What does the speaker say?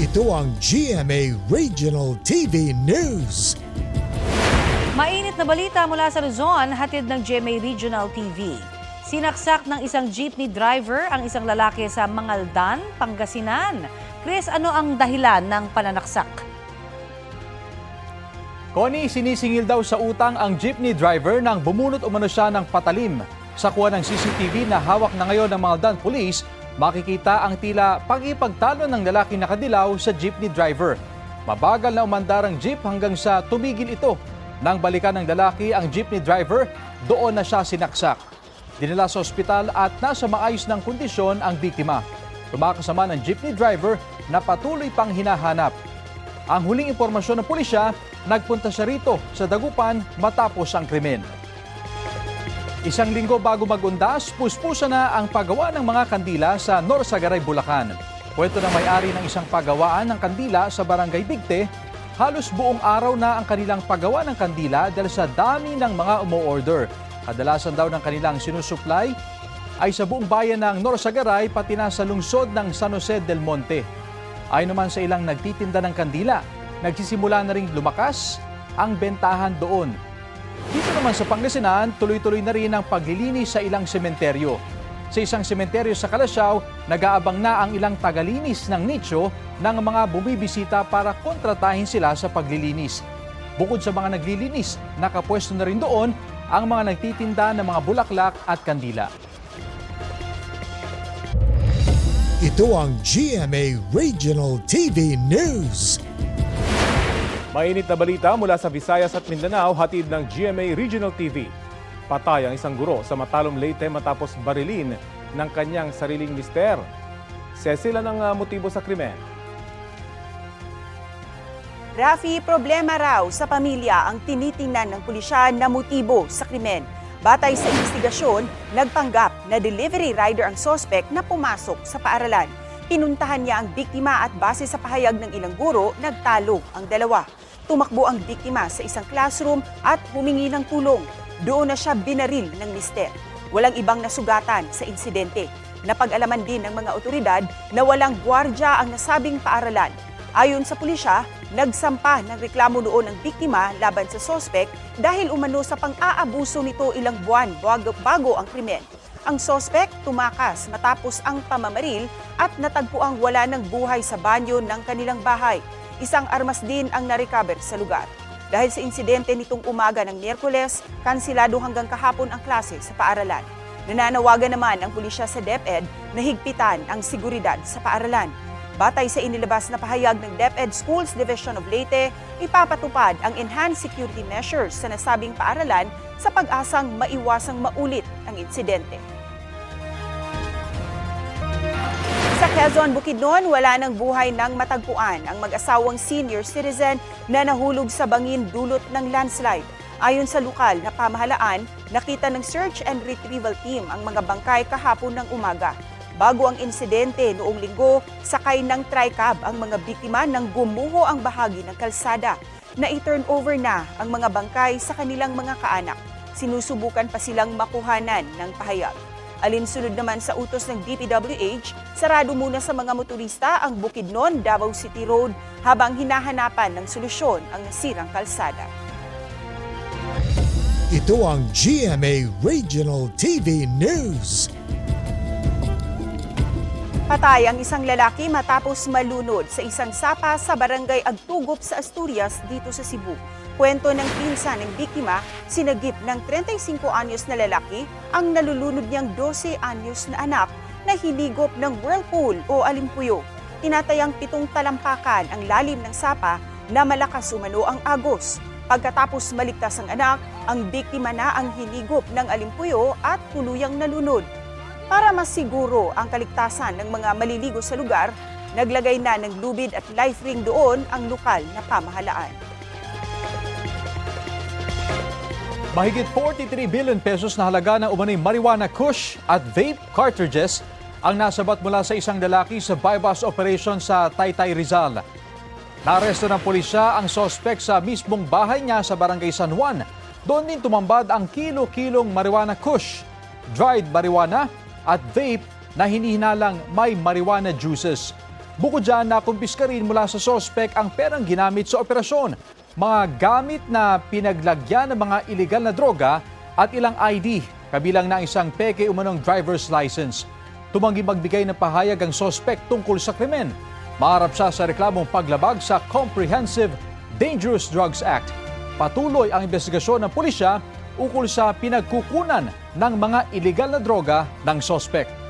Ito ang GMA Regional TV News. Mainit na balita mula sa Luzon, hatid ng GMA Regional TV. Sinaksak ng isang jeepney driver ang isang lalaki sa Mangaldan, Pangasinan. Chris, ano ang dahilan ng pananaksak? Connie, sinisingil daw sa utang ang jeepney driver nang bumunot umano siya ng patalim. Sa kuha ng CCTV na hawak na ngayon ng Maldan Police, makikita ang tila pag-ipagtalo ng lalaki nakadilaw sa jeepney driver. Mabagal na umandar ang jeep hanggang sa tumigil ito. Nang balikan ng lalaki ang jeepney driver, doon na siya sinaksak. Dinala sa ospital at nasa maayos ng kondisyon ang biktima. Tumakasama ng jeepney driver na patuloy pang hinahanap. Ang huling impormasyon ng pulisya, nagpunta siya rito sa Dagupan matapos ang krimen. Isang linggo bago magundas, puspusa na ang paggawa ng mga kandila sa Norsagaray, Bulacan. Kwento ng may-ari ng isang pagawaan ng kandila sa Barangay Bigte, halos buong araw na ang kanilang paggawa ng kandila dahil sa dami ng mga umu-order. Kadalasan daw ng kanilang sinusupply ay sa buong bayan ng Norsagaray pati na sa lungsod ng San Jose del Monte. Ayon naman sa ilang nagtitinda ng kandila, nagsisimula na ring lumakas ang bentahan doon. Dito naman sa Pangasinan, tuloy-tuloy na rin ang paglilinis sa ilang sementeryo. Sa isang sementeryo sa Kalasyaw, nag-aabang na ang ilang tagalinis ng nicho ng mga bumibisita para kontratahin sila sa paglilinis. Bukod sa mga naglilinis, nakapwesto na rin doon ang mga nagtitinda ng mga bulaklak at kandila. Ito ang GMA Regional TV News. Mainit na balita mula sa Visayas at Mindanao, hatid ng GMA Regional TV. Patay ang isang guro sa Matalom Leyte matapos barilin ng kanyang sariling mister. Sesila ng ah, motibo sa krimen. Rafi, problema raw sa pamilya ang tinitingnan ng pulisya na motibo sa krimen. Batay sa investigasyon, nagpanggap na delivery rider ang sospek na pumasok sa paaralan. Pinuntahan niya ang biktima at base sa pahayag ng ilang guro, nagtalo ang dalawa. Tumakbo ang biktima sa isang classroom at humingi ng tulong. Doon na siya binaril ng mister. Walang ibang nasugatan sa insidente. Napag-alaman din ng mga otoridad na walang gwardya ang nasabing paaralan. Ayon sa pulisya, nagsampa ng reklamo noon ang biktima laban sa sospek dahil umano sa pang-aabuso nito ilang buwan bago, ang krimen. Ang sospek tumakas matapos ang pamamaril at natagpuang wala ng buhay sa banyo ng kanilang bahay. Isang armas din ang narecover sa lugar. Dahil sa insidente nitong umaga ng Miyerkules, kansilado hanggang kahapon ang klase sa paaralan. Nananawagan naman ang pulisya sa DepEd na higpitan ang seguridad sa paaralan. Batay sa inilabas na pahayag ng DepEd Schools Division of Leyte, ipapatupad ang enhanced security measures sa nasabing paaralan sa pag-asang maiwasang maulit ang insidente. Sa Quezon, Bukidnon, wala ng buhay ng matagpuan ang mag-asawang senior citizen na nahulog sa bangin dulot ng landslide. Ayon sa lokal na pamahalaan, nakita ng search and retrieval team ang mga bangkay kahapon ng umaga. Bago ang insidente noong linggo, sakay ng tricab ang mga biktima nang gumuho ang bahagi ng kalsada. Na-turn over na ang mga bangkay sa kanilang mga kaanak. Sinusubukan pa silang makuhanan ng pahayag. Alinsunod naman sa utos ng DPWH, sarado muna sa mga motorista ang Bukidnon, Davao City Road habang hinahanapan ng solusyon ang nasirang kalsada. Ito ang GMA Regional TV News. Patay ang isang lalaki matapos malunod sa isang sapa sa barangay Agtugop sa Asturias dito sa Cebu. Kwento ng pinsan ng biktima, sinagip ng 35 anyos na lalaki ang nalulunod niyang 12 anyos na anak na hinigop ng whirlpool o alimpuyo. Tinatayang pitong talampakan ang lalim ng sapa na malakas umano ang agos. Pagkatapos maligtas ang anak, ang biktima na ang hinigop ng alimpuyo at tuluyang nalunod. Para masiguro ang kaligtasan ng mga maliligo sa lugar, naglagay na ng lubid at life ring doon ang lokal na pamahalaan. Mahigit 43 billion pesos na halaga ng umano'y marijuana kush at vape cartridges ang nasabat mula sa isang lalaki sa bypass operation sa Taytay Rizal. Naaresto ng pulisya ang sospek sa mismong bahay niya sa barangay San Juan. Doon din tumambad ang kilo-kilong marijuana kush, dried marijuana at vape na hinihinalang may marijuana juices. Bukod dyan, nakumpiska rin mula sa sospek ang perang ginamit sa operasyon, mga gamit na pinaglagyan ng mga ilegal na droga at ilang ID, kabilang na isang peke umanong driver's license. Tumanggi magbigay ng pahayag ang sospek tungkol sa krimen. Maharap siya sa reklamong paglabag sa Comprehensive Dangerous Drugs Act. Patuloy ang investigasyon ng pulisya ukol sa pinagkukunan ng mga ilegal na droga ng sospek.